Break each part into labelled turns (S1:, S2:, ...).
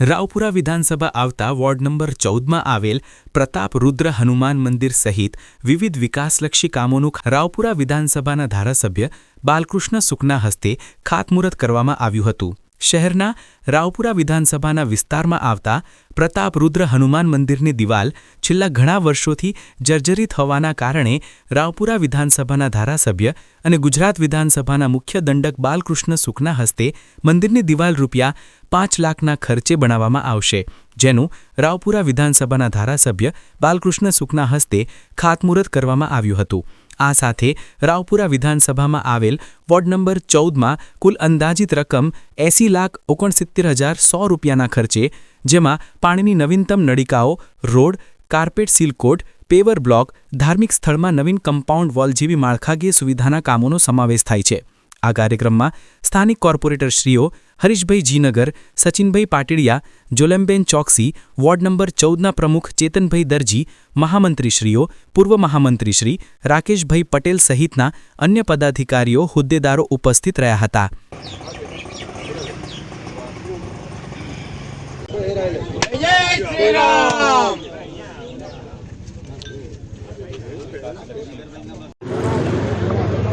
S1: રાવપુરા વિધાનસભા આવતા ward number ચૌદમાં આવેલ પ્રતાપ રુદ્ર હનુમાન મંદિર સહિત વિવિધ વિકાસલક્ષી કામોનું રાવપુરા વિધાનસભાના ધારાસભ્ય બાલકૃષ્ણ સુખના હસ્તે ખાતમુહૂર્ત કરવામાં આવ્યું હતું. શહેરના રાવપુરા વિધાનસભાના વિસ્તારમાં આવતા પ્રતાપ રુદ્ર હનુમાન મંદિરની દિવાલ છેલ્લા ઘણા વર્ષોથી જર્જરિત હોવાના કારણે રાવપુરા વિધાનસભાના ધારાસભ્ય અને ગુજરાત વિધાનસભાના મુખ્ય દંડક બાલકૃષ્ણ સુખના હસ્તે મંદિરની દિવાલ રૂપિયા પાંચ લાખના ખર્ચે બનાવવામાં આવશે, જેનું રાવપુરા વિધાનસભાના ધારાસભ્ય બાલકૃષ્ણ સુખના હસ્તે ખાતમુહૂર્ત કરવામાં આવ્યું હતું. આ સાથે રાવપુરા વિધાનસભામાં આવેલ વોર્ડ નંબર ચૌદમાં કુલ અંદાજિત રકમ એંસી લાખ ઓગણસિત્તેર હજાર સો રૂપિયાના ખર્ચે, જેમાં પાણીની નવીનતમ નળિકાઓ, road, carpet seal coat, paver block, ધાર્મિક સ્થળમાં નવીન કમ્પાઉન્ડ વોલ જેવી માળખાકીય સુવિધાના કામોનો સમાવેશ થાય છે. આ કાર્યક્રમમાં સ્થાનિક કોર્પોરેટર શ્રીઓ હરીશભાઈ જીનગર, સચિનભાઈ પાટીડિયા, જોલેમ્બેન ચોકસી, વોર્ડ નંબર ચૌદના પ્રમુખ ચેતનભાઈ દરજી, મહામંત્રીશ્રીઓ, પૂર્વ મહામંત્રીશ્રી, રાકેશભાઈ પટેલ સહિતના અન્ય પદાધિકારીઓ, હોદ્દેદારો ઉપસ્થિત રહ્યા હતા.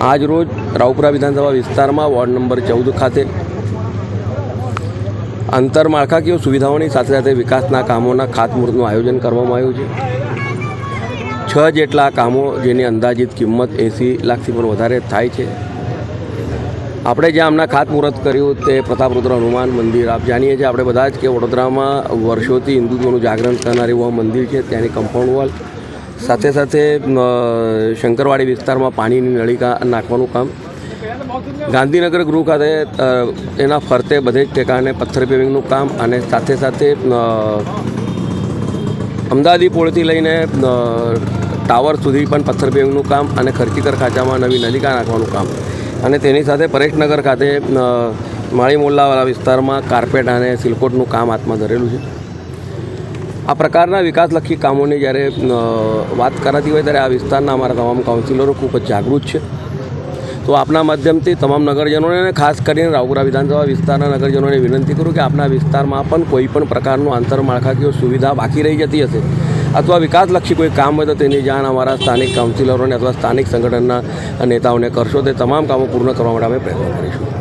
S2: આજ રોજ રાવપુરા વિધાનસભા વિસ્તારમાં વોર્ડ નંબર ચૌદ ખાતે આંતરમાળખાકીય સુવિધાઓની સાથે સાથે વિકાસના કામોના ખાતમુહૂર્તનું આયોજન કરવામાં આવ્યું છે. છ જેટલા કામો જેની અંદાજિત કિંમત એંસી લાખથી પણ વધારે થાય છે. આપણે જ્યાં હમણાં ખાતમુહૂર્ત કર્યું તે પ્રતાપરુદ્ર હનુમાન મંદિર, આપ જાણીએ છીએ આપણે બધા જ કે વડોદરામાં વર્ષોથી હિન્દુત્વનું જાગરણ કરનાર એવું મંદિર છે, ત્યાંની કમ્પાઉન્ડ વોલ સાથે સાથે શંકરવાડી વિસ્તારમાં પાણીની નળીકા નાખવાનું કામ ગાંધીનગર ગૃહ ખાતે એના ફરતે બધે જ ઠેકાને પથ્થર પેવિંગનું કામ અને સાથે સાથે અમદાવાદી પોળથી લઈને ટાવર સુધી પણ પથ્થર પેવિંગનું કામ અને ખર્ચીકર ખાંચામાં નવી નલિકા નાખવાનું કામ. અને તેની સાથે પરેશનગર ખાતે અ, માળી મોલ્લાવાળા વિસ્તારમાં કાર્પેટ અને સિલકોટનું કામ હાથમાં ધરેલું છે. આ પ્રકારના વિકાસલક્ષી કામોની જ્યારે વાત કરાતી હોય ત્યારે આ વિસ્તારના અમારા તમામ કાઉન્સિલરો ખૂબ જ જાગૃત છે. તો આપના માધ્યમથી તમામ નગરજનોને ખાસ કરીને રાવપુરા વિધાનસભા વિસ્તારના નગરજનોને વિનંતી કરું કે આપના વિસ્તારમાં પણ કોઈ પણ પ્રકારનું આંતરમાળખાકીય સુવિધા બાકી રહી જતી હશે અથવા વિકાસલક્ષી કોઈ કામ હોય તો તેની જાણ અમારા સ્થાનિક કાઉન્સિલરોને અથવા સ્થાનિક સંગઠનના નેતાઓને કરશો તે તમામ કામો પૂર્ણ કરવા માટે અમે પ્રયત્ન કરીશું.